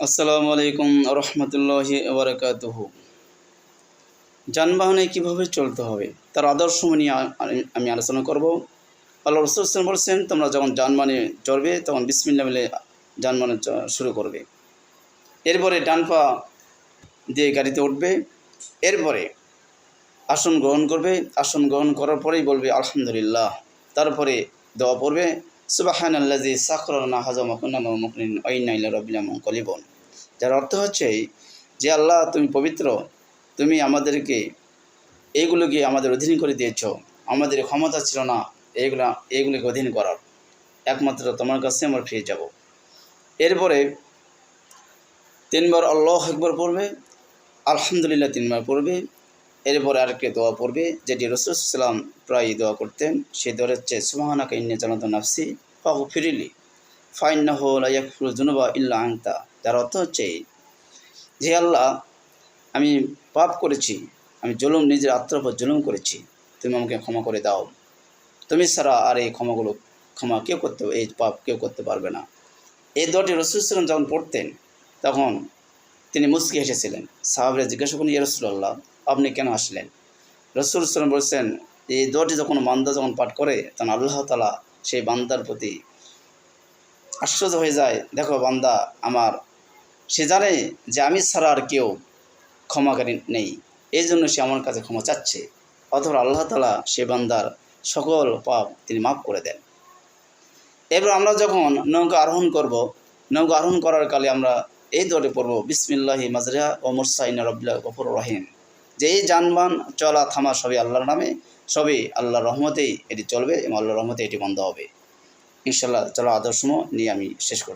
আসসালামু আলাইকুম রহমতুল্লাহ ওবরাকাতুহু। যানবাহনে কীভাবে চলতে হবে, তার আদর্শ নিয়ে আমি- আলোচনা করব। আল্লাহ রসুল বলছেন, তোমরা যখন যানবাহনে চড়বে, তখন বিসমিল্লা মিলে যানবাহনে শুরু করবে। এরপরে ডান পা দিয়ে গাড়িতে উঠবে। এরপরে আসন গ্রহণ করবে। আসন গ্রহণ করার পরেই বলবে, আলহামদুলিল্লাহ। তারপরে দোয়া পড়বে। সুবাহান সাকরনা হাজম মকনিন ঐনাইলা রবিলাম কলিবন যার অর্থ হচ্ছে, যে আল্লাহ তুমি পবিত্র, তুমি আমাদেরকে এইগুলোকে আমাদের অধীন করে দিয়েছ, আমাদের ক্ষমতা ছিল না এইগুলা, এইগুলোকে অধীন করার। একমাত্র তোমার কাছে আমরা ফিরে যাব। এরপরে তিনবার আল্লাহ একবার পড়বে, আলহামদুলিল্লাহ তিনবার পড়বে এরপরে আরেকটি দোয়া পড়বে, যেটি রসুলাম প্রায় দোয়া করতেন সেই দোয়া হচ্ছে, সুবাহানাকা ইন্নে জানাত নাফসি ফাহু ফিরিলি ফাইন্না হলাইয়াকুল জুনুবা ইল্লা আংতা যার অর্থ হচ্ছে যে আল্লাহ, আমি পাপ করেছি, আমি জুলুম, নিজের আত্মার উপর জুলুম করেছি, তুমি আমাকে ক্ষমা করে দাও। তুমি ছাড়া আর এই ক্ষমাগুলো, ক্ষমা কেউ করতে, এই পাপ কেউ করতে পারবে না। এই দোয়াটি রসুলাম যখন পড়তেন, তখন তিনি মুসকি হেসেছিলেন। সাহাবরা জিজ্ঞাসা করুন ইয়া রসুল্লাহ আপনি কেন আসলেন রসুল সালাম বলছেন, এই দোয়াটি যখন বান্দা যখন পাঠ করে, তখন আল্লাহ তালা সেই বান্দার প্রতি আশ্চর্য হয়ে যায়। দেখো বান্দা, আমার, সে জানে যে আমি ছাড়া আর কেউ ক্ষমাকারী নেই। এই জন্য সে আমার কাছে ক্ষমা চাচ্ছে। অথবা আল্লাহ তালা সে বান্দার সকল পাপ তিনি মাফ করে দেন। এবার আমরা যখন নৌকা আরোহণ করব, নৌকা আরোহণ করার কালে আমরা এই দোয়াটি পর্ব বিসমিল্লাহি মাজরিহা ও মুরসাইন রবিল্লা গফুর রহিম। যে এই যানবাহন চলা থামা সবই আল্লাহর নামে, সবই আল্লাহর রহমতেই এটি চলবে এবং আল্লাহর রহমতে এটি বন্ধ হবে। ইনশাল্লাহ চলা আদর্শ নিয়ে আমি শেষ করছি।